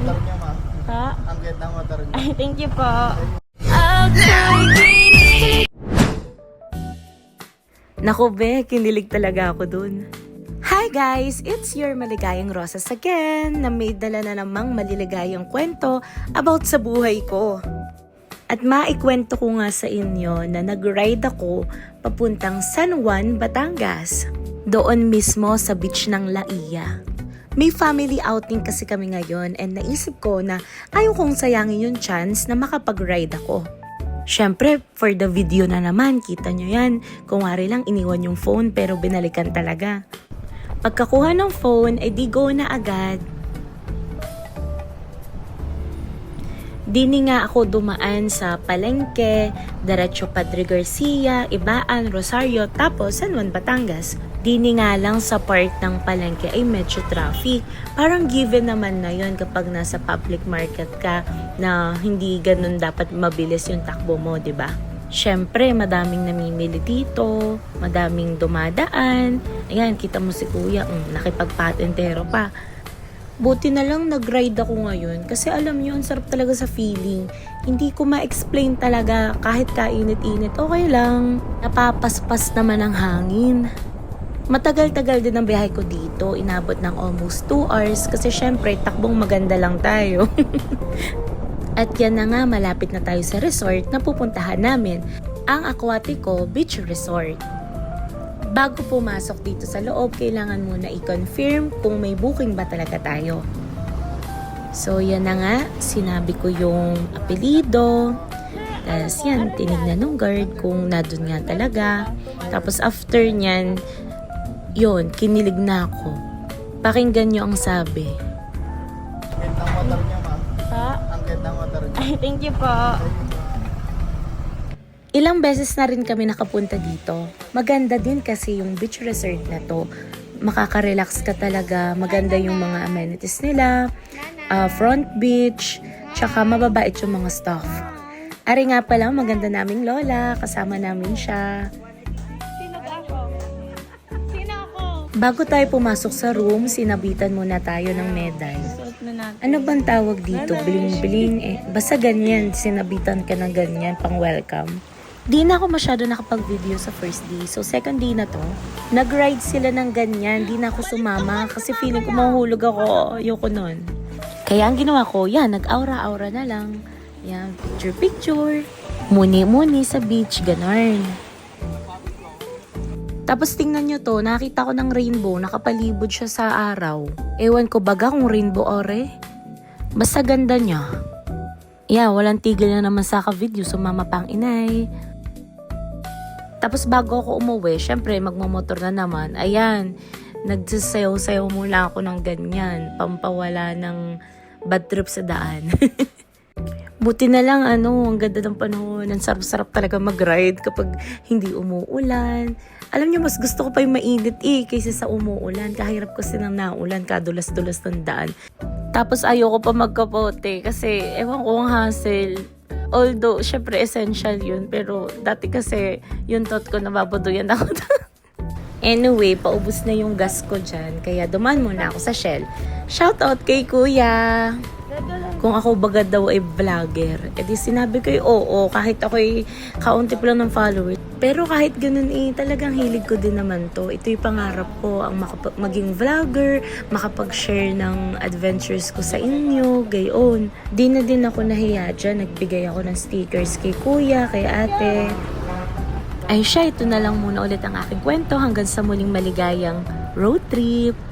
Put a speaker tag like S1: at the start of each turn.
S1: motor niya, ma.
S2: Ha?
S1: Ang ganda ng motor niya.
S2: Ay, thank you po. Naku be, kinilig talaga ako dun. Hi guys! It's your maligayang Rosas again na may dala na namang maliligayang kwento about sa buhay ko. At maikwento ko nga sa inyo na nag-ride ako papuntang San Juan, Batangas. Doon mismo sa beach ng Laia. May family outing kasi kami ngayon and naisip ko na ayaw kong sayangin yung chance na makapag-ride ako. Siyempre, for the video na naman, kita nyo yan. Kung wari lang, iniwan yung phone pero binalikan talaga. Pagkakuha ng phone, ay di go na agad. Dini nga ako dumaan sa Palengke, Diretso Padre Garcia, Ibaan, Rosario, tapos San Juan, Batangas. Dini nga lang sa part ng Palengke ay medyo traffic. Parang given naman na yon kapag nasa public market ka na hindi ganun dapat mabilis yung takbo mo, di ba? Siyempre, madaming namimili dito, madaming dumadaan. Ayan, kita mo si kuya, um, nakipagpatentero pa. Buti na lang nag-ride ako ngayon kasi alam niyo, ang sarap talaga sa feeling. Hindi ko ma-explain talaga kahit kainit-init, okay lang. Napapaspas naman ang hangin. Matagal-tagal din ang biyahe ko dito. Inabot ng almost 2 hours kasi syempre takbong maganda lang tayo. At yan na nga, malapit na tayo sa resort na pupuntahan namin, ang Aquatico Beach Resort. Bago pumasok dito sa loob, kailangan muna i-confirm kung may booking ba talaga tayo. So, yan na nga, sinabi ko yung apelido. Tapos yan, tinignan ng guard kung nadun nga talaga. Tapos after nyan, yun, kinilig na ako. Pakinggan nyo ang sabi.
S1: Ang ganda ng motor niya, ma.
S2: Ha?
S1: Ang ganda ng motor niya.
S2: Ay, thank you po. Ilang beses na rin kami nakapunta dito. Maganda din kasi yung beach resort na to. Makaka-relax ka talaga. Maganda yung mga amenities nila. ah, front beach. Tsaka mababait yung mga staff. Ari nga pala, maganda naming lola. Kasama namin siya. Bago tayo pumasok sa room, sinabitan muna tayo ng medal. Ano bang tawag dito? Bling-bling eh. Basta ganyan, sinabitan ka ng ganyan pang welcome. Di na ako masyado nakapag-video sa first day. So second day na to, nag-ride sila ng ganyan. Di na ako sumama kasi feeling ko mahuhulog ako. Ayoko nun. Kaya ang ginawa ko, yan, nag-aura-aura na lang. Yan, picture-picture. Muni-muni sa beach, ganon. Tapos tingnan nyo to, nakita ko ng rainbow, nakapalibot siya sa araw. Ewan ko baga kung rainbow ore. Basta ganda niya. Yeah, walang tigil na naman sa ka-video, sumama pang inay. Tapos bago ako umuwi, syempre magmamotor na naman. Ayan, nagsasayaw-sayaw muna ako ng ganyan, pampawala ng bad trip sa daan. Buti na lang ano, ang ganda ng panahon. Ang sarap-sarap talaga mag-ride kapag hindi umuulan. Alam niyo, mas gusto ko pa yung mainit eh, kaysa sa umuulan. Kahirap kasi ng naulan, kadulas-dulas ng daan. Tapos ayoko pa magkapote kasi ewan ko ang hassle. Although, syempre essential yun. Pero dati kasi yung thought ko nababaduyan ako. anyway, paubos na yung gas ko dyan. Kaya duman muna ako sa Shell. Shoutout kay Kuya! Kung ako baga daw ay vlogger, edi sinabi ko oo, kahit ako'y kaunti pa lang ng followers. Pero kahit ganun eh, talagang hilig ko din naman to. Ito yung pangarap ko, ang makap- maging vlogger, makapag-share ng adventures ko sa inyo, gayon. Di na din ako nahiya dyan, nagbigay ako ng stickers kay kuya, kay ate. Ay siya, ito na lang muna ulit ang aking kwento hanggang sa muling maligayang road trip.